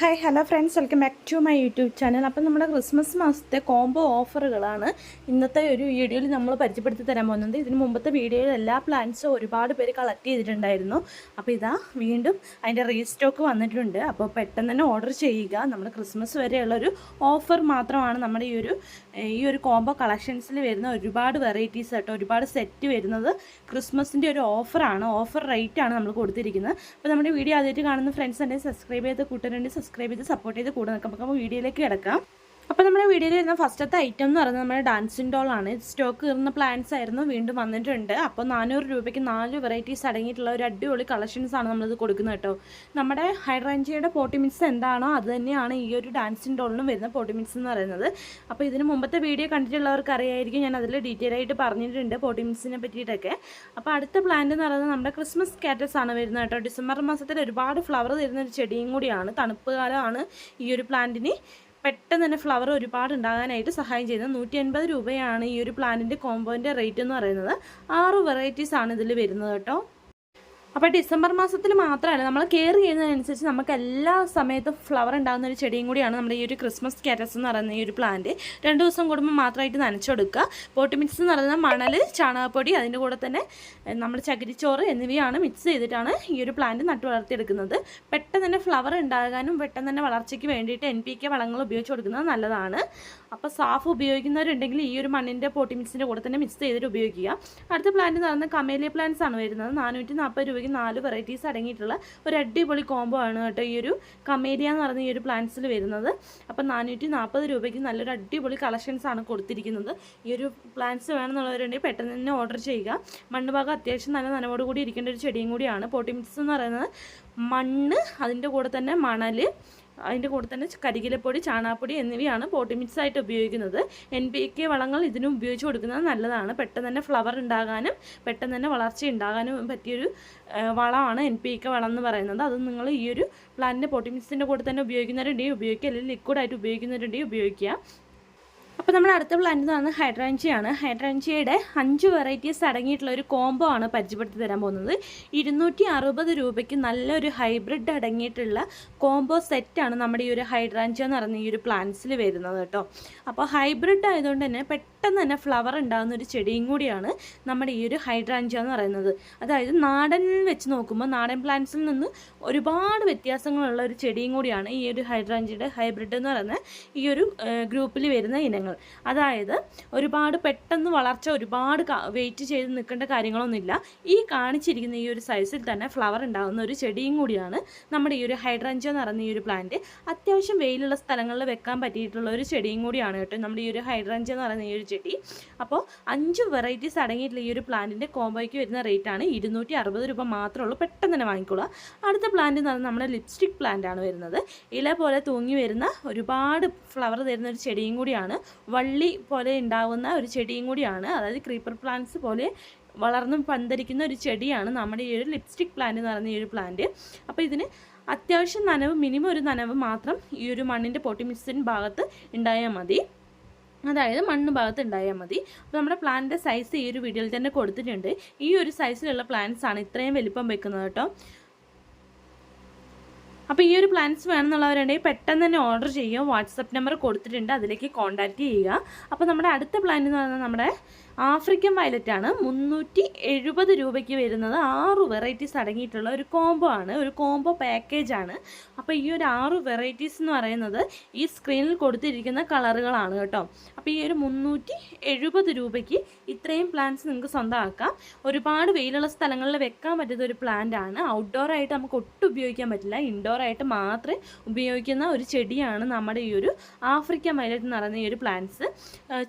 Hi hello friends welcome back to my YouTube channel അപ്പം നമ്മുടെ Christmas മാസത്തെ combo ഓഫറുകളാണ് ഇന്നത്തെ ഒരു വീഡിയോയിൽ നമ്മൾ പരിചയപ്പെടുത്തി തരാൻ പോകുന്നത്. ഇതിന് മുമ്പത്തെ വീഡിയോയിൽ എല്ലാ പ്ലാൻസും ഒരുപാട് പേര് കളക്ട് ചെയ്തിട്ടുണ്ടായിരുന്നു. അപ്പോൾ ഇതാ വീണ്ടും അതിന്റെ റീസ്റ്റോക്ക് വന്നിട്ടുണ്ട്. അപ്പോൾ പെട്ടെന്ന് തന്നെ ഓർഡർ ചെയ്യുക. നമ്മുടെ ക്രിസ്മസ് വരെയുള്ളൊരു ഓഫർ മാത്രമാണ് നമ്മുടെ ഈ ഒരു ഈ ഒരു കോംബോ കളക്ഷൻസിൽ വരുന്ന ഒരുപാട് വെറൈറ്റീസ് കേട്ടോ ഒരുപാട് സെറ്റ് വരുന്നത് ക്രിസ്മസിന്റെ ഒരു ഓഫറാണ് ഓഫർ റേറ്റ് ആണ് നമ്മൾ കൊടുത്തിരിക്കുന്നത്. അപ്പോൾ നമ്മുടെ വീഡിയോ ആദ്യമായിട്ട് കാണുന്ന ഫ്രണ്ട്സ് തന്നെ സബ്സ്ക്രൈബ് ചെയ്ത് കൂട്ടുകാരുണ്ട് സബ്സ്ക്രൈബ് ചെയ്ത് സപ്പോർട്ട് ചെയ്ത് കൂടെ നിൽക്കാം. നമുക്ക് വീഡിയോയിലേക്ക് കിടക്കാം. അപ്പോൾ നമ്മുടെ വീഡിയോയിൽ വരുന്ന ഫസ്റ്റത്തെ ഐറ്റം എന്ന് പറയുന്നത് നമ്മുടെ ഡാൻസിങ് ഡോളാണ് സ്റ്റോക്ക് കയറുന്ന പ്ലാൻസ് ആയിരുന്നു വീണ്ടും വന്നിട്ടുണ്ട്. അപ്പോൾ നാനൂറ് രൂപയ്ക്ക് നാല് വെറൈറ്റീസ് അടങ്ങിയിട്ടുള്ള ഒരു അടിപൊളി കളക്ഷൻസ് ആണ് നമ്മളിത് കൊടുക്കുന്നത് കേട്ടോ. നമ്മുടെ ഹൈഡ്രാഞ്ചിയുടെ പോട്ടി മിക്സ് എന്താണോ അത് തന്നെയാണ് ഈ ഒരു ഡാൻസിങ് ഡോളിനും വരുന്ന പോട്ടി മിക്സ് എന്ന് പറയുന്നത്. അപ്പോൾ ഇതിന് മുമ്പത്തെ വീഡിയോ കണ്ടിട്ടുള്ളവർക്ക് അറിയായിരിക്കും ഞാൻ അതിൽ ഡീറ്റെയിൽ ആയിട്ട് പറഞ്ഞിട്ടുണ്ട് പോട്ടി മിക്സിനെ പറ്റിയിട്ടൊക്കെ. അപ്പോൾ അടുത്ത പ്ലാന്റ് എന്ന് പറയുന്നത് നമ്മുടെ ക്രിസ്മസ് കാറ്റസ് ആണ് വരുന്നത് കേട്ടോ. ഡിസംബർ മാസത്തിൽ ഒരുപാട് ഫ്ലവർ തരുന്ന ഒരു ചെടിയും കൂടിയാണ്. തണുപ്പ് കാലമാണ് ഈ ഒരു പ്ലാന്റിന് പെട്ടെന്ന് തന്നെ ഫ്ലവർ ഒരുപാട് ഉണ്ടാകാനായിട്ട് സഹായം ചെയ്യുന്നത് നൂറ്റി അൻപത് രൂപയാണ് ഈ ഒരു പ്ലാന്റിന്റെ കോമ്പോന്റെ റേറ്റ് എന്ന് പറയുന്നത്. ആറ് വെറൈറ്റീസ് ആണ് ഇതിൽ വരുന്നത് കേട്ടോ. അപ്പോൾ ഡിസംബർ മാസത്തിൽ മാത്രമല്ല നമ്മൾ കെയർ ചെയ്യുന്നതിനനുസരിച്ച് നമുക്ക് എല്ലാ സമയത്തും ഫ്ലവർ ഉണ്ടാകുന്ന ഒരു ചെടിയും കൂടിയാണ് നമ്മുടെ ഈ ഒരു ക്രിസ്മസ് കാറ്റസ് എന്ന് പറയുന്ന ഈ ഒരു പ്ലാന്റ് രണ്ട് ദിവസം കൂടുമ്പോൾ മാത്രമായിട്ട് നനച്ചെടുക്കുക. പോട്ട് മിക്സ് എന്ന് പറയുന്ന മണൽ ചാണകപ്പൊടി അതിന്റെ കൂടെ തന്നെ നമ്മൾ ചകിരിച്ചോറ് എന്നിവയാണ് മിക്സ് ചെയ്തിട്ടാണ് ഈ ഒരു പ്ലാന്റ് നട്ടു വളർത്തിയെടുക്കുന്നത്. പെട്ടെന്ന് തന്നെ ഫ്ലവർ ഉണ്ടാകാനും പെട്ടെന്ന് തന്നെ വളർച്ചയ്ക്ക് വേണ്ടിയിട്ട് എൻ പി കെ വളങ്ങൾ ഉപയോഗിച്ച് കൊടുക്കുന്നത് നല്ലതാണ്. അപ്പോൾ സാഫ് ഉപയോഗിക്കുന്നവരുണ്ടെങ്കിൽ ഈ ഒരു മണ്ണിന്റെ പോട്ടി മിക്സിന്റെ കൂടെ തന്നെ മിക്സ് ചെയ്തിട്ട് ഉപയോഗിക്കുക. അടുത്ത പ്ലാന്റ് എന്ന് പറയുന്നത് കമേലിയ പ്ലാന്റ്സ് ആണ് വരുന്നത്. നാനൂറ്റി നാൽപ്പത് രൂപയ്ക്ക് നാല് വെറൈറ്റീസ് അടങ്ങിയിട്ടുള്ള ഒരു അടിപൊളി കോംബോ ആണ് കേട്ടോ ഈ ഒരു കമേലിയ എന്ന് പറഞ്ഞ ഈ ഒരു പ്ലാന്റ്സിൽ വരുന്നത്. അപ്പം നാനൂറ്റി നാൽപ്പത് രൂപയ്ക്ക് നല്ലൊരു അടിപൊളി കളക്ഷൻസ് ആണ് കൊടുത്തിരിക്കുന്നത്. ഈ ഒരു പ്ലാന്റ്സ് വേണമെന്നുള്ളവരുണ്ടെങ്കിൽ പെട്ടെന്ന് തന്നെ ഓർഡർ ചെയ്യുക. മണ്ണ് ഭാഗം അത്യാവശ്യം നല്ല നനവോട് കൂടി ഇരിക്കേണ്ട ഒരു ചെടിയും കൂടിയാണ്. പോട്ടിമിക്സ് എന്ന് പറയുന്നത് മണ്ണ് അതിന്റെ കൂടെ തന്നെ മണൽ അതിന്റെ കൂടെ തന്നെ കരികിലപ്പൊടി ചാണാപ്പൊടി എന്നിവയാണ് പോട്ടി മിക്സ് ആയിട്ട് ഉപയോഗിക്കുന്നത്. എൻ പി കെ വളങ്ങൾ ഇതിനും ഉപയോഗിച്ച് കൊടുക്കുന്നത് നല്ലതാണ്. പെട്ടെന്ന് തന്നെ ഫ്ലവർ ഉണ്ടാകാനും പെട്ടെന്ന് തന്നെ വളർച്ച ഉണ്ടാകാനും പറ്റിയൊരു വളമാണ് എൻ പി കെ വളം എന്ന് പറയുന്നത്. അത് നിങ്ങൾ ഈ ഒരു പ്ലാന്റിന്റെ പോട്ടി മിക്സിന്റെ കൂടെ തന്നെ ഉപയോഗിക്കുന്നവരുണ്ടെങ്കിൽ ഉപയോഗിക്കുക. അല്ലെങ്കിൽ ലിക്വിഡായിട്ട് ഉപയോഗിക്കുന്നവരുണ്ടെങ്കിൽ ഉപയോഗിക്കുക. അപ്പോൾ നമ്മൾ അടുത്ത പ്ലാന്റ് എന്ന് പറയുന്നത് ഹൈഡ്രാഞ്ചിയാണ് ഹൈഡ്രാഞ്ചിയുടെ അഞ്ച് വെറൈറ്റീസ് അടങ്ങിയിട്ടുള്ള ഒരു കോംബോ ആണ് പരിചയപ്പെടുത്തി തരാൻ പോകുന്നത്. ഇരുന്നൂറ്റി അറുപത് രൂപയ്ക്ക് നല്ലൊരു ഹൈബ്രിഡ് അടങ്ങിയിട്ടുള്ള കോംബോ സെറ്റാണ് നമ്മുടെ ഈ ഒരു ഹൈഡ്രാഞ്ചി എന്ന് പറയുന്ന ഈ ഒരു പ്ലാന്റ്സിൽ വരുന്നത് കേട്ടോ. അപ്പോൾ ഹൈബ്രിഡ് ആയതുകൊണ്ട് തന്നെ പെട്ടെന്ന് തന്നെ ഫ്ലവർ ഉണ്ടാകുന്ന ഒരു ചെടിയും കൂടിയാണ് നമ്മുടെ ഈ ഒരു ഹൈഡ്രാഞ്ചി എന്ന് പറയുന്നത്. അതായത് നാടനിൽ വെച്ച് നോക്കുമ്പോൾ നാടൻ പ്ലാന്റ്സിൽ നിന്ന് ഒരുപാട് വ്യത്യാസങ്ങളുള്ള ഒരു ചെടിയും കൂടിയാണ് ഈ ഒരു ഹൈഡ്രാഞ്ചിയുടെ ഹൈബ്രിഡ് എന്ന് പറയുന്ന ഈ ഒരു ഗ്രൂപ്പിൽ വരുന്ന ഇനങ്ങൾ. അതായത് ഒരുപാട് പെട്ടെന്ന് വളർച്ച ഒരുപാട് വെയിറ്റ് ചെയ്ത് നിൽക്കേണ്ട കാര്യങ്ങളൊന്നുമില്ല. ഈ കാണിച്ചിരിക്കുന്ന ഈ ഒരു സൈസിൽ തന്നെ ഫ്ലവർ ഉണ്ടാകുന്ന ഒരു ചെടിയും കൂടിയാണ് നമ്മുടെ ഈ ഒരു ഹൈഡ്രഞ്ച എന്ന് പറയുന്ന ഈ ഒരു പ്ലാന്റ് അത്യാവശ്യം വെയിലുള്ള സ്ഥലങ്ങളിൽ വെക്കാൻ പറ്റിയിട്ടുള്ള ഒരു ചെടിയും കൂടിയാണ് കേട്ടോ നമ്മുടെ ഈ ഒരു ഹൈഡ്രഞ്ച എന്ന് പറയുന്ന ഈ ഒരു ചെടി. അപ്പോൾ അഞ്ച് വെറൈറ്റീസ് അടങ്ങിയിട്ടുള്ള ഈ ഒരു പ്ലാന്റിന്റെ കോമ്പോയ്ക്ക് വരുന്ന റേറ്റ് ആണ് ഇരുന്നൂറ്റി അറുപത് രൂപ മാത്രമേ ഉള്ളൂ. പെട്ടെന്ന് തന്നെ വാങ്ങിക്കൊള്ളുക അടുത്ത പ്ലാന്റ് എന്ന് പറയുന്നത് നമ്മുടെ ലിപ്സ്റ്റിക് പ്ലാന്റ് ആണ് വരുന്നത്. ഇല പോലെ തൂങ്ങി വരുന്ന ഒരുപാട് ഫ്ലവർ തരുന്ന ഒരു ചെടിയും കൂടിയാണ് വള്ളി പോലെ ഉണ്ടാകുന്ന ഒരു ചെടിയും കൂടിയാണ്. അതായത് ക്രീപ്പർ പ്ലാന്റ്സ് പോലെ വളർന്ന് പന്തരിക്കുന്ന ഒരു ചെടിയാണ് നമ്മുടെ ഈ ഒരു ലിപ്സ്റ്റിക് പ്ലാന്റ് എന്ന് പറയുന്ന ഈ ഒരു പ്ലാന്റ് അപ്പോൾ ഇതിന് അത്യാവശ്യം നനവ് മിനിമം ഒരു നനവ് മാത്രം ഈ ഒരു മണ്ണിന്റെ പൊട്ടി മിക്സിൻ ഭാഗത്ത് ഉണ്ടായാൽ മതി. അതായത് മണ്ണ് ഭാഗത്ത് ഉണ്ടായാൽ മതി. അപ്പോൾ നമ്മുടെ പ്ലാന്റിന്റെ സൈസ് ഈ ഒരു വീഡിയോയിൽ തന്നെ കൊടുത്തിട്ടുണ്ട്. ഈ ഒരു സൈസിലുള്ള പ്ലാന്റ്സ് ആണ് ഇത്രയും വലിപ്പം വെക്കുന്നത് കേട്ടോ. അപ്പോൾ ഈ ഒരു പ്ലാൻസ് വേണമെന്നുള്ളവരുണ്ടെങ്കിൽ പെട്ടെന്ന് തന്നെ ഓർഡർ ചെയ്യുക. വാട്സപ്പ് നമ്പർ കൊടുത്തിട്ടുണ്ട്. അതിലേക്ക് കോൺടാക്റ്റ് ചെയ്യുക. അപ്പോൾ നമ്മുടെ അടുത്ത പ്ലാൻ എന്ന് പറയുന്നത് നമ്മുടെ ആഫ്രിക്കൻ വയലറ്റ് ആണ് മുന്നൂറ്റി എഴുപത് രൂപയ്ക്ക് വരുന്നത്. ആറ് വെറൈറ്റീസ് അടങ്ങിയിട്ടുള്ള ഒരു കോംബോ ആണ്. ഒരു കോംബോ പാക്കേജ് ആണ്. അപ്പോൾ ഈ ഒരു ആറ് വെറൈറ്റീസ് എന്ന് പറയുന്നത് ഈ സ്ക്രീനിൽ കൊടുത്തിരിക്കുന്ന കളറുകളാണ് കേട്ടോ. അപ്പോൾ ഈ ഒരു മുന്നൂറ്റി എഴുപത് രൂപയ്ക്ക് ഇത്രയും പ്ലാന്റ്സ് നിങ്ങൾക്ക് സ്വന്തമാക്കാം. ഒരുപാട് വെയിലുള്ള സ്ഥലങ്ങളിൽ വെക്കാൻ പറ്റുന്ന ഒരു പ്ലാന്റ് ആണ്. ഔട്ട്ഡോർ ആയിട്ട് നമുക്ക് ഒട്ടും ഉപയോഗിക്കാൻ പറ്റില്ല. ഇൻഡോർ ആയിട്ട് മാത്രമേ ഉപയോഗിക്കുന്ന ഒരു ചെടിയാണ് നമ്മുടെ ഈ ഒരു ആഫ്രിക്കൻ വയലറ്റ് എന്ന് പറയുന്ന ഈ ഒരു പ്ലാന്റ്സ്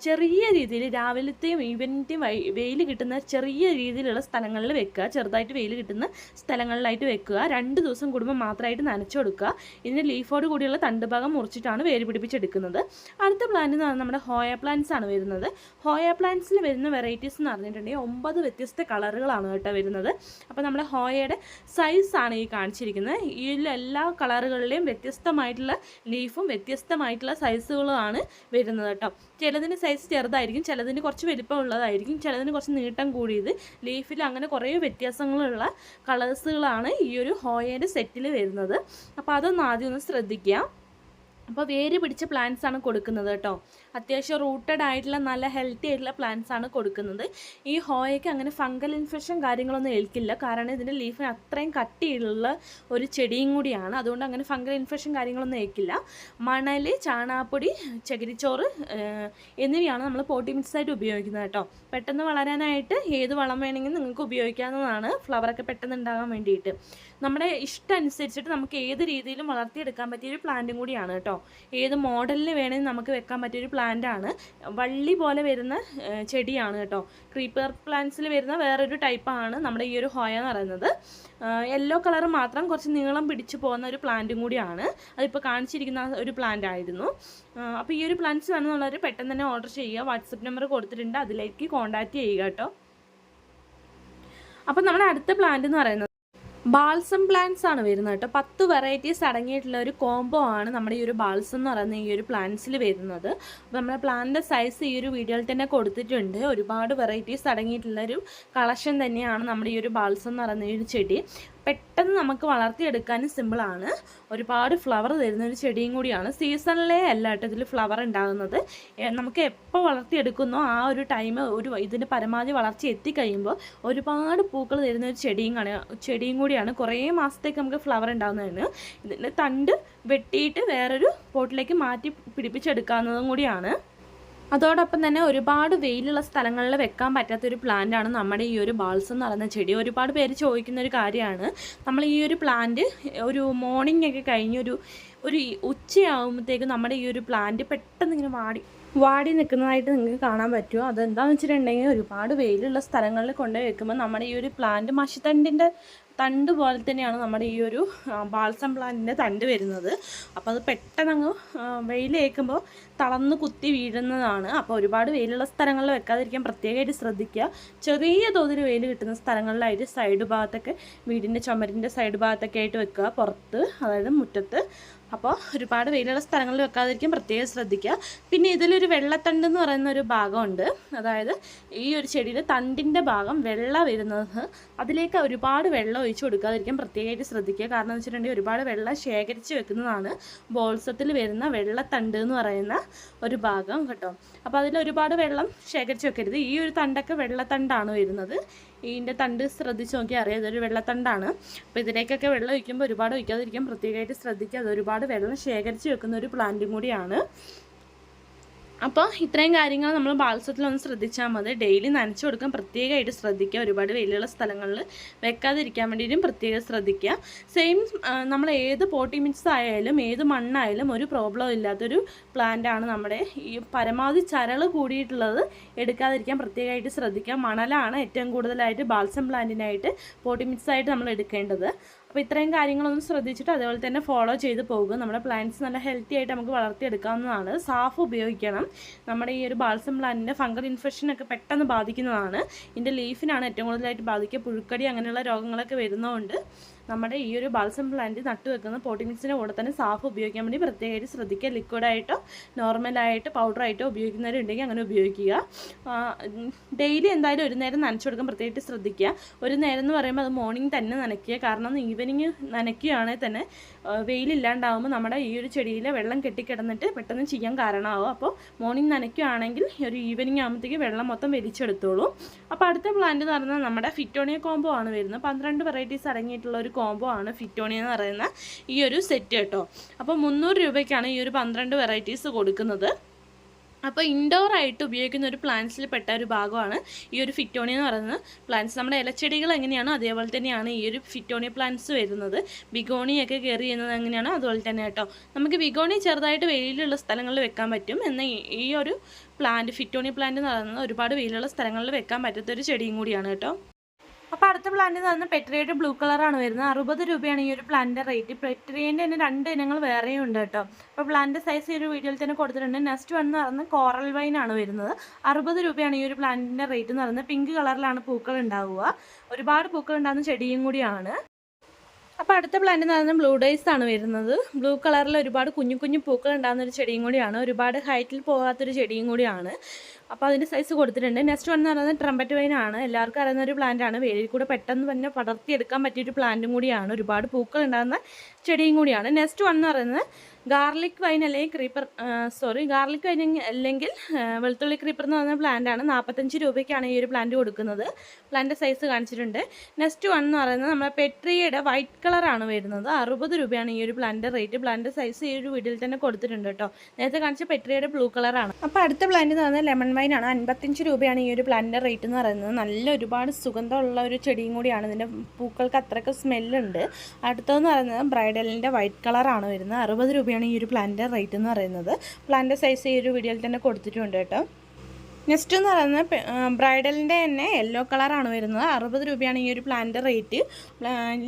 ചെറിയ രീതിയിൽ രാവിലത്തെയും ഈവനിന്റെയും വെയിൽ കിട്ടുന്ന ചെറിയ രീതിയിലുള്ള സ്ഥലങ്ങളിൽ വെക്കുക. ചെറുതായിട്ട് വെയിൽ കിട്ടുന്ന സ്ഥലങ്ങളിലായിട്ട് വെക്കുക. രണ്ട് ദിവസം കൂടുമ്പോൾ മാത്രമായിട്ട് നനച്ചു കൊടുക്കുക. ഇതിന്റെ ലീഫോട് കൂടിയുള്ള തണ്ട് ഭാഗം മുറിച്ചിട്ടാണ് വേര് പിടിപ്പിച്ചെടുക്കുന്നത്. അടുത്ത പ്ലാന്റ് എന്ന് പറഞ്ഞാൽ നമ്മുടെ ഹോയ പ്ലാന്റ്സ് ആണ് വരുന്നത്. ഹോയ പ്ലാന്റ്സിൽ വരുന്ന വെറൈറ്റീസ് എന്ന് പറഞ്ഞിട്ടുണ്ടെങ്കിൽ ഒമ്പത് വ്യത്യസ്ത കളറുകളാണ് കേട്ടോ വരുന്നത്. അപ്പോൾ നമ്മുടെ ഹോയയുടെ സൈസാണ് ഈ കാണിച്ചിരിക്കുന്നത്. ഈ എല്ലാ കളറുകളിലെയും വ്യത്യസ്തമായിട്ടുള്ള ലീഫും വ്യത്യസ്തമായിട്ടുള്ള സൈസുകളുമാണ് വരുന്നത് കേട്ടോ. ചിലതിന്റെ സൈസ് ചെറുതായിരിക്കും ചിലതിന് കുറച്ച് വലിപ്പമുള്ള ഉള്ളതായിരിക്കും. ചിലതിന് കുറച്ച് നീട്ടം കൂടിയത്. ലീഫിൽ അങ്ങനെ കുറേ വ്യത്യാസങ്ങളുള്ള കളേഴ്സുകളാണ് ഈ ഒരു ഹോയയുടെ സെറ്റിൽ വരുന്നത്. അപ്പോൾ അതൊന്ന് ആദ്യം ഒന്ന് ശ്രദ്ധിക്കുക അപ്പോൾ വേര് പിടിച്ച പ്ലാന്റ്സ് ആണ് കൊടുക്കുന്നത് കേട്ടോ. അത്യാവശ്യം റൂട്ടഡ് ആയിട്ടുള്ള നല്ല ഹെൽത്തി ആയിട്ടുള്ള പ്ലാന്റ്സ് ആണ് കൊടുക്കുന്നത്. ഈ ഹോയയ്ക്ക് അങ്ങനെ ഫംഗൽ ഇൻഫെക്ഷൻ കാര്യങ്ങളൊന്നും ഏൽക്കില്ല. കാരണം ഇതിന്റെ ലീഫിന് അത്രയും കട്ടിയുള്ള ഒരു ചെടിയും കൂടിയാണ്. അതുകൊണ്ട് അങ്ങനെ ഫംഗൽ ഇൻഫെക്ഷൻ കാര്യങ്ങളൊന്നും ഏൽക്കില്ല. മണൽ ചാണാപ്പൊടി ചകിരിച്ചോറ് എന്നിവയാണ് നമ്മൾ പോട്ടി മിക്സ് ആയിട്ട് ഉപയോഗിക്കുന്നത് കേട്ടോ. പെട്ടെന്ന് വളരാനായിട്ട് ഏത് വളം വേണമെങ്കിലും നിങ്ങൾക്ക് ഉപയോഗിക്കാവുന്നതാണ്. ഫ്ലവറൊക്കെ പെട്ടെന്ന് ഉണ്ടാകാൻ വേണ്ടിയിട്ട്. നമ്മുടെ ഇഷ്ടം അനുസരിച്ചിട്ട് നമുക്ക് ഏത് രീതിയിലും വളർത്തിയെടുക്കാൻ പറ്റിയ ഒരു പ്ലാന്റും കൂടിയാണ് കേട്ടോ. ഏത് മോഡലിൽ വേണമെങ്കിൽ നമുക്ക് വെക്കാൻ പറ്റിയൊരു പ്ലാന്റ് ആണ്. വള്ളി പോലെ വരുന്ന ചെടിയാണ് കേട്ടോ. ക്രീപ്പർ പ്ലാന്റ്സിൽ വരുന്ന വേറൊരു ടൈപ്പാണ് നമ്മുടെ ഈ ഒരു ഹോയ എന്ന് പറയുന്നത്. യെല്ലോ കളർ മാത്രം കുറച്ച് നീളം പിടിച്ചു പോകുന്ന ഒരു പ്ലാന്റും കൂടിയാണ്. അതിപ്പോൾ കാണിച്ചിരിക്കുന്ന ഒരു പ്ലാന്റ് ആയിരുന്നു. അപ്പോൾ ഈ ഒരു പ്ലാന്റ്സ് വേണമെന്നുള്ളവർ പെട്ടെന്ന് തന്നെ ഓർഡർ ചെയ്യുക. വാട്സപ്പ് നമ്പർ കൊടുത്തിട്ടുണ്ട്. അതിലേക്ക് കോൺടാക്റ്റ് ചെയ്യുക കേട്ടോ. അപ്പോൾ നമ്മുടെ അടുത്ത പ്ലാന്റ് എന്ന് പറയുന്നത് ബാൾസം പ്ലാന്റ്സ് ആണ് വരുന്നത് കേട്ടോ. പത്ത് വെറൈറ്റീസ് അടങ്ങിയിട്ടുള്ള ഒരു കോംബോ ആണ് നമ്മുടെ ഈ ഒരു ബാൾസം എന്ന് പറയുന്ന ഈ ഒരു പ്ലാന്റ്സിൽ വരുന്നത്. അപ്പോൾ നമ്മുടെ പ്ലാന്റിന്റെ സൈസ് ഈ ഒരു വീഡിയോയിൽ തന്നെ കൊടുത്തിട്ടുണ്ട്. ഒരുപാട് വെറൈറ്റീസ് അടങ്ങിയിട്ടുള്ള ഒരു കളക്ഷൻ തന്നെയാണ് നമ്മുടെ ഈ ഒരു ബാൾസം എന്ന് പറയുന്ന ഒരു ചെടി. പെട്ടെന്ന് നമുക്ക് വളർത്തിയെടുക്കാനും സിമ്പിളാണ് ഒരുപാട് ഫ്ലവർ തരുന്ന ഒരു ചെടിയും കൂടിയാണ്. സീസണിലേ അല്ല കേട്ടോ ഇതിൽ ഫ്ലവർ ഉണ്ടാകുന്നത്. നമുക്ക് എപ്പോൾ വളർത്തിയെടുക്കുന്നോ ആ ഒരു ടൈം ഒരു ഇതിന്റെ പരമാവധി വളർച്ച എത്തിക്കഴിയുമ്പോൾ ഒരുപാട് പൂക്കൾ തരുന്ന ഒരു ചെടിയും ചെടിയും കൂടിയാണ്. കുറേ മാസത്തേക്ക് നമുക്ക് ഫ്ലവർ ഉണ്ടാകുന്നതാണ്. ഇതിന്റെ തണ്ട് വെട്ടിയിട്ട് വേറൊരു പോട്ടിലേക്ക് മാറ്റി പിടിപ്പിച്ചെടുക്കാവുന്നതും കൂടിയാണ്. അതോടൊപ്പം തന്നെ ഒരുപാട് വെയിലുള്ള സ്ഥലങ്ങളിൽ വെക്കാൻ പറ്റാത്തൊരു പ്ലാന്റ് ആണ് നമ്മുടെ ഈ ഒരു ബാൾസ് എന്ന് പറയുന്ന ചെടി. ഒരുപാട് പേര് ചോദിക്കുന്ന ഒരു കാര്യമാണ്. നമ്മൾ ഈ ഒരു പ്ലാന്റ് ഒരു മോർണിംഗ് ഒക്കെ കഴിഞ്ഞൊരു ഒരു ഉച്ചയാകുമ്പോഴത്തേക്കും നമ്മുടെ ഈ ഒരു പ്ലാന്റ് പെട്ടെന്ന് ഇങ്ങനെ വാടി വാടി നിൽക്കുന്നതായിട്ട് നിങ്ങൾക്ക് കാണാൻ പറ്റുമോ അതെന്താണെന്ന് വെച്ചിട്ടുണ്ടെങ്കിൽ ഒരുപാട് വെയിലുള്ള സ്ഥലങ്ങളിൽ കൊണ്ടുപോയി വെക്കുമ്പോൾ നമ്മുടെ ഈ ഒരു പ്ലാന്റ് മഷിത്തണ്ടിന്റെ തണ്ട് പോലെ തന്നെയാണ് നമ്മുടെ ഈ ഒരു ബാൾസം പ്ലാന്റിന്റെ തണ്ട് വരുന്നത്. അപ്പോൾ അത് പെട്ടെന്ന് അങ്ങ് വെയിലേക്കുമ്പോൾ തളർന്ന് കുത്തി വീഴുന്നതാണ്. അപ്പോൾ ഒരുപാട് വെയിലുള്ള സ്ഥലങ്ങളിൽ വെക്കാതിരിക്കാൻ പ്രത്യേകമായിട്ട് ശ്രദ്ധിക്കുക. ചെറിയ തോതിൽ വെയിൽ കിട്ടുന്ന സ്ഥലങ്ങളിലായിട്ട് സൈഡ് ഭാഗത്തൊക്കെ വീടിന്റെ ചുമരിന്റെ സൈഡ് ഭാഗത്തൊക്കെ ആയിട്ട് വെക്കുക പുറത്ത് അതായത് മുറ്റത്ത്. അപ്പോൾ ഒരുപാട് വെയിലുള്ള സ്ഥലങ്ങളിൽ വെക്കാതിരിക്കാൻ പ്രത്യേകം ശ്രദ്ധിക്കുക. പിന്നെ ഇതിലൊരു വെള്ളത്തണ്ട് എന്ന് പറയുന്ന ഒരു ഭാഗമുണ്ട്. അതായത് ഈ ഒരു ചെടിയിൽ തണ്ടിന്റെ ഭാഗം വെള്ള വരുന്നത്. അതിലേക്ക് ഒരുപാട് വെള്ളം ഒഴിച്ച് കൊടുക്കാതിരിക്കാൻ പ്രത്യേകമായിട്ട് ശ്രദ്ധിക്കുക. കാരണം എന്ന് വെച്ചിട്ടുണ്ടെങ്കിൽ ഒരുപാട് വെള്ളം ശേഖരിച്ച് വെക്കുന്നതാണ് ബോൾസത്തിൽ വരുന്ന വെള്ളത്തണ്ട് എന്ന് പറയുന്ന ഒരു ഭാഗം കേട്ടോ. അപ്പോൾ അതിൽ ഒരുപാട് വെള്ളം ശേഖരിച്ച് വെക്കരുത്. ഈ ഒരു തണ്ടൊക്കെ വെള്ളത്തണ്ടാണ് വരുന്നത്. ഇതിന്റെ തണ്ട് ശ്രദ്ധിച്ച് നോക്കിയാൽ അറിയാം. ഇതൊരു വെള്ളത്തണ്ടാണ്. അപ്പോൾ ഇതിലേക്കൊക്കെ വെള്ളം ഒഴിക്കുമ്പോൾ ഒരുപാട് ഒഴിക്കാതിരിക്കാൻ പ്രത്യേകമായിട്ട് ശ്രദ്ധിക്കുക. അത് ഒരുപാട് വെള്ളം ശേഖരിച്ച് വെക്കുന്ന ഒരു പ്ലാന്റും കൂടിയാണ്. അപ്പോൾ ഇത്രയും കാര്യങ്ങൾ നമ്മൾ ബാൽസത്തിലൊന്ന് ശ്രദ്ധിച്ചാൽ മതി. ഡെയിലി നനച്ചു കൊടുക്കാൻ പ്രത്യേകമായിട്ട് ശ്രദ്ധിക്കുക. ഒരുപാട് വെയിലുള്ള സ്ഥലങ്ങളിൽ വെക്കാതിരിക്കാൻ വേണ്ടിയിട്ടും പ്രത്യേകം ശ്രദ്ധിക്കുക. സെയിം നമ്മൾ ഏത് പോട്ടി മിക്സ് ആയാലും ഏത് മണ്ണായാലും ഒരു പ്രോബ്ലം ഇല്ലാത്തൊരു പ്ലാന്റാണ് നമ്മുടെ ഈ പരമാവധി ചരൾ കൂടിയിട്ടുള്ളത് എടുക്കാതിരിക്കാൻ പ്രത്യേകമായിട്ട് ശ്രദ്ധിക്കുക. മണലാണ് ഏറ്റവും കൂടുതലായിട്ട് ബാൽസം പ്ലാന്റിനായിട്ട് പോട്ടി മിക്സ് ആയിട്ട് നമ്മൾ എടുക്കേണ്ടത്. അപ്പോൾ ഇത്രയും കാര്യങ്ങളൊന്നും ശ്രദ്ധിച്ചിട്ട് അതുപോലെ തന്നെ ഫോളോ ചെയ്ത് പോകുക നമ്മുടെ പ്ലാന്റ്സ് നല്ല ഹെൽത്തി ആയിട്ട് നമുക്ക് വളർത്തിയെടുക്കാവുന്നതാണ്. സാഫ് ഉപയോഗിക്കണം. നമ്മുടെ ഈ ഒരു ബാൾസം പ്ലാന്റിന്റെ ഫംഗൽ ഇൻഫെക്ഷനൊക്കെ പെട്ടെന്ന് ബാധിക്കുന്നതാണ്. ഇതിന്റെ ലീഫിനാണ് ഏറ്റവും കൂടുതലായിട്ട് ബാധിക്കുക. പുഴുക്കടി അങ്ങനെയുള്ള രോഗങ്ങളൊക്കെ വരുന്നതുകൊണ്ട് നമ്മുടെ ഈ ഒരു ബാൽസം പ്ലാന്റ് നട്ടു വെക്കുന്ന പോട്ടി മിക്സിന്റെ കൂടെ തന്നെ സാഫ് ഉപയോഗിക്കാൻ വേണ്ടി പ്രത്യേകമായിട്ട് ശ്രദ്ധിക്കുക. ലിക്വിഡായിട്ടോ നോർമലായിട്ട് പൗഡറായിട്ടോ ഉപയോഗിക്കുന്നവരുണ്ടെങ്കിൽ അങ്ങനെ ഉപയോഗിക്കുക. ഡെയിലി എന്തായാലും ഒരു നേരം നനച്ചു കൊടുക്കാൻ പ്രത്യേകിച്ച് ശ്രദ്ധിക്കുക. ഒരു നേരം എന്ന് പറയുമ്പോൾ അത് മോർണിംഗ് തന്നെ നനയ്ക്കുക. കാരണം ഈവനിങ് നനയ്ക്കുകയാണെങ്കിൽ തന്നെ വെയിലില്ലാണ്ടാവുമ്പോൾ നമ്മുടെ ഈ ഒരു ചെടിയിൽ വെള്ളം കെട്ടിക്കിടന്നിട്ട് പെട്ടെന്ന് ചെയ്യാൻ കാരണമാവും. അപ്പോൾ മോർണിംഗ് നനയ്ക്കുകയാണെങ്കിൽ ഒരു ഈവനിങ് ആകുമ്പോഴത്തേക്ക് വെള്ളം മൊത്തം വലിച്ചെടുത്തോളൂ. അപ്പോൾ അടുത്ത പ്ലാന്റ് എന്ന് പറഞ്ഞാൽ നമ്മുടെ ഫിറ്റോണിയ കോംബോ ആണ് വരുന്നത്. പന്ത്രണ്ട് വെറൈറ്റീസ് അടങ്ങിയിട്ടുള്ള ഒരു കോംബോ ആണ് ഫിറ്റോണിയ എന്ന് പറയുന്ന ഈ ഒരു സെറ്റ് കേട്ടോ. അപ്പോൾ മുന്നൂറ് രൂപയ്ക്കാണ് ഈ ഒരു പന്ത്രണ്ട് വെറൈറ്റീസ് കൊടുക്കുന്നത്. അപ്പോൾ ഇൻഡോർ ആയിട്ട് ഉപയോഗിക്കുന്ന ഒരു പ്ലാന്റ്സിൽ പെട്ട ഒരു ഭാഗമാണ് ഈ ഒരു ഫിറ്റോണി എന്ന് പറയുന്നത്. പ്ലാന്റ്സ് നമ്മുടെ ഇലച്ചെടികൾ എങ്ങനെയാണോ അതേപോലെ തന്നെയാണ് ഈ ഒരു ഫിറ്റോണിയ പ്ലാന്റ്സ് വരുന്നത്. ബിഗോണിയൊക്കെ കയറി ചെയ്യുന്നത് എങ്ങനെയാണോ അതുപോലെ തന്നെ കേട്ടോ. നമുക്ക് ബിഗോണി ചെറുതായിട്ട് വെയിലുള്ള സ്ഥലങ്ങളിൽ വെക്കാൻ പറ്റും. എന്ന ഈ- ഒരു പ്ലാന്റ് ഫിറ്റോണി പ്ലാന്റ് എന്ന് പറയുന്നത് ഒരുപാട് വെയിലുള്ള സ്ഥലങ്ങളിൽ വെക്കാൻ പറ്റാത്ത ഒരു ചെടിയും കൂടിയാണ് കേട്ടോ. അപ്പോൾ അടുത്ത പ്ലാന്റ് എന്ന് പെട്രിയുടെ ബ്ലൂ കളറാണ് വരുന്നത്. അറുപത് രൂപയാണ് ഈ ഒരു പ്ലാന്റിന്റെ റേറ്റ് പെട്രിയേന്റെ തന്നെ രണ്ട് ഇനങ്ങൾ വേറെയും ഉണ്ട് കേട്ടോ. അപ്പോൾ പ്ലാന്റ് സൈസ് ഈ ഒരു വീഡിയോയിൽ തന്നെ കൊടുത്തിട്ടുണ്ട്. നെക്സ്റ്റ് വൺ എന്ന് കോറൽ വൈൻ ആണ് വരുന്നത്. അറുപത് രൂപയാണ് ഈ ഒരു പ്ലാന്റിന്റെ റേറ്റ് എന്ന് പറയുന്നത്. പിങ്ക് കളറിലാണ് പൂക്കൾ ഉണ്ടാവുക. ഒരുപാട് പൂക്കൾ ഉണ്ടാകുന്ന ചെടിയും കൂടിയാണ്. അപ്പോൾ അടുത്ത പ്ലാന്റ് എന്ന് പറയുന്നത് ബ്ലൂ ഡേയ്സ് ആണ് വരുന്നത്. ബ്ലൂ കളറിൽ ഒരുപാട് കുഞ്ഞു കുഞ്ഞു പൂക്കൾ ഉണ്ടാകുന്ന ഒരു ചെടിയും കൂടിയാണ്. ഒരുപാട് ഹൈറ്റിൽ പോകാത്തൊരു ചെടിയും കൂടിയാണ്. അപ്പോൾ അതിന്റെ സൈസ് കൊടുത്തിട്ടുണ്ട്. നെക്സ്റ്റ് വൺ എന്ന് പറയുന്നത് ട്രംപറ്റ് ആണ്. എല്ലാവർക്കും അറിയുന്ന ഒരു പ്ലാന്റ് ആണ്. വേലിൽ കൂടെ പെട്ടെന്ന് തന്നെ പടർത്തിയെടുക്കാൻ പറ്റിയൊരു പ്ലാന്റും കൂടിയാണ്. ഒരുപാട് പൂക്കൾ ഉണ്ടാകുന്ന ചെടിയും കൂടിയാണ്. നെക്സ്റ്റ് വൺ എന്ന് പറയുന്നത് ഗാർലിക് വൈൻ അല്ലെങ്കിൽ ക്രീപ്പർ സോറി ഗാർലിക് വൈൻ അല്ലെങ്കിൽ വെളുത്തുള്ളി ക്രീപ്പർ എന്ന് പറയുന്ന പ്ലാന്റ് ആണ്. നാൽപ്പത്തഞ്ച് രൂപയ്ക്കാണ് ഈ ഒരു പ്ലാന്റ് കൊടുക്കുന്നത്. പ്ലാന്റ് സൈസ് കാണിച്ചിട്ടുണ്ട്. നെക്സ്റ്റ് വൺ എന്ന് പറയുന്നത് നമ്മുടെ പെട്രിയുടെ വൈറ്റ് കളറാണ് വരുന്നത്. അറുപത് രൂപയാണ് ഈ ഒരു പ്ലാന്റ് റേറ്റ് പ്ലാന്റ് സൈസ് ഈ ഒരു വീട്ടിൽ തന്നെ കൊടുത്തിട്ടുണ്ട് കേട്ടോ. നേരത്തെ കാണിച്ച പെട്രിയുടെ ബ്ലൂ കളറാണ് അപ്പോൾ അടുത്ത പ്ലാന്റ് എന്ന് പറയുന്നത് ലെമൺ വൈൻ ആണ്. അൻപത്തഞ്ച് രൂപയാണ് ഈ ഒരു പ്ലാന്റിന്റെ റേറ്റ് എന്ന് പറയുന്നത്. നല്ല ഒരുപാട് സുഗന്ധമുള്ള ഒരു ചെടിയും കൂടിയാണ്. ഇതിന്റെ പൂക്കൾക്ക് അത്രയ്ക്ക് സ്മെല്ലുണ്ട് അടുത്തതെന്ന് പറയുന്നത് ബ്രൈഡലിന്റെ വൈറ്റ് കളറാണ് വരുന്നത്. അറുപത് രൂപയാണ് ഈ ഒരു പ്ലാന്റിന്റെ റേറ്റ് എന്ന് പറയുന്നത്. പ്ലാന്റ് സൈസ് ഈ ഒരു വീഡിയോയിൽ തന്നെ കൊടുത്തിട്ടുണ്ട് കേട്ടോ. നെക്സ്റ്റ് എന്ന് പറയുന്നത് ബ്രൈഡലിന്റെ തന്നെ യെല്ലോ കളറാണ് വരുന്നത്. അറുപത് രൂപയാണ് ഈ ഒരു പ്ലാന്റിന്റെ റേറ്റ്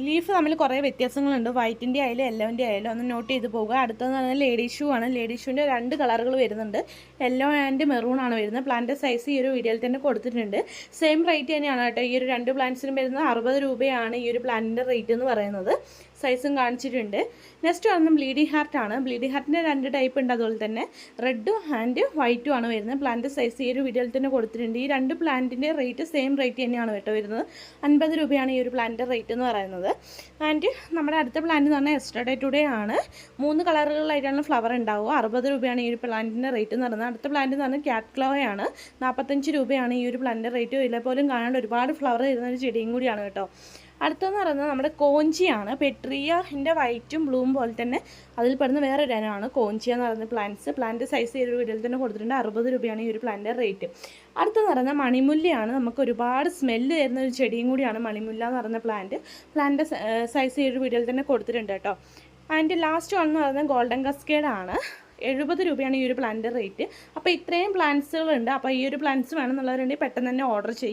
ലീഫ് തമ്മിൽ കുറേ വ്യത്യാസങ്ങളുണ്ട്. വൈറ്റിന്റെ ആയാലും യെല്ലോന്റെ ആയാലും ഒന്ന് നോട്ട് ചെയ്ത് പോകുക അടുത്തതെന്ന് പറയുന്നത് ലേഡി ഷൂ ആണ്. ലേഡി ഷൂവിന്റെ രണ്ട് കളറുകൾ വരുന്നുണ്ട്. യെല്ലോ ആൻഡ് മെറൂൺ ആണ് വരുന്നത്. പ്ലാന്റ് സൈസ് ഈ ഒരു വീഡിയോയിൽ തന്നെ കൊടുത്തിട്ടുണ്ട്. സെയിം റേറ്റ് തന്നെയാണ് കേട്ടോ ഈ ഒരു രണ്ട് പ്ലാന്റ്സിനും വരുന്നത്. അറുപത് രൂപയാണ് ഈ ഒരു പ്ലാന്റിന്റെ റേറ്റ് എന്ന് പറയുന്നത്. സൈസും കാണിച്ചിട്ടുണ്ട്. നെക്സ്റ്റ് വന്ന് ബ്ലീഡിംഗ് ഹാർട്ടാണ് ബ്ലീഡിംഗ് ഹാർട്ടിന്റെ രണ്ട് ടൈപ്പ് ഉണ്ട് അതുപോലെ തന്നെ. റെഡും ആൻഡ് വൈറ്റും ആണ് വരുന്നത്. പ്ലാന്റ് സൈസ് ഈ ഒരു വീഡിയോയിൽ തന്നെ കൊടുത്തിട്ടുണ്ട്. ഈ രണ്ട് പ്ലാന്റിന്റെ റേറ്റ് സെയിം റേറ്റ് തന്നെയാണ് കേട്ടോ വരുന്നത്. അൻപത് രൂപയാണ് ഈ ഒരു പ്ലാന്റിന്റെ റേറ്റ് എന്ന് പറയുന്നത്. ആൻഡ് നമ്മുടെ അടുത്ത പ്ലാന്റ് എന്ന് പറഞ്ഞാൽ എസ്റ്റർഡേ ടുഡേ ആണ്. മൂന്ന് കളറുകളിലായിട്ടാണ് ഫ്ലവർ ഉണ്ടാവുക. അറുപത് രൂപയാണ് ഈ ഒരു പ്ലാന്റിന്റെ റേറ്റ് എന്ന് പറയുന്നത്. അടുത്ത പ്ലാന്റ് എന്ന് പറഞ്ഞാൽ ക്യാറ്റ് ക്ലോയാണ് നാൽപ്പത്തഞ്ച് രൂപയാണ് ഈ ഒരു പ്ലാന്റിന്റെ റേറ്റ് ഇല്ല പോലും കാണാണ്ട് ഒരുപാട് ഫ്ലവർ തരുന്ന ഒരു ചെടിയും കൂടിയാണ് കേട്ടോ. അടുത്തെന്ന് പറയുന്നത് നമ്മുടെ കോഞ്ചിയാണ്. പെട്രിയന്റെ വൈറ്റും ബ്ലൂം പോലെ തന്നെ അതിൽ പെടുന്ന വേറെ ഒരു ഇനമാണ് കോഞ്ചിയ എന്ന് പറയുന്ന പ്ലാന്റ്സ് പ്ലാന്റ് സൈസ് ഈ ഒരു വീഡിയോയിൽ തന്നെ കൊടുത്തിട്ടുണ്ട്. അറുപത് രൂപയാണ് ഈ ഒരു പ്ലാന്റിന്റെ റേറ്റ് അടുത്തെന്ന് പറയുന്നത് മണിമുല്ലയാണ് നമുക്ക് ഒരുപാട് സ്മെല്ല് തരുന്ന ഒരു ചെടിയും കൂടിയാണ് മണിമുല്ല എന്ന് പറയുന്ന പ്ലാന്റ് പ്ലാന്റ് സൈസ് ഈ ഒരു വീഡിയോയിൽ തന്നെ കൊടുത്തിട്ടുണ്ട് കേട്ടോ. അതിന്റെ ലാസ്റ്റ് വൺ എന്ന് പറയുന്നത് ഗോൾഡൻ കസ്കേഡാണ് എഴുപത് രൂപയാണ് ഈ ഒരു പ്ലാന്റിന്റെ റേറ്റ് അപ്പോൾ ഇത്രയും പ്ലാന്റ്സുകളുണ്ട് അപ്പോൾ ഈ ഒരു പ്ലാന്റ്സ് വേണമെന്നുള്ളവരുണ്ടെങ്കിൽ പെട്ടെന്ന് തന്നെ ഓർഡർ ചെയ്യും.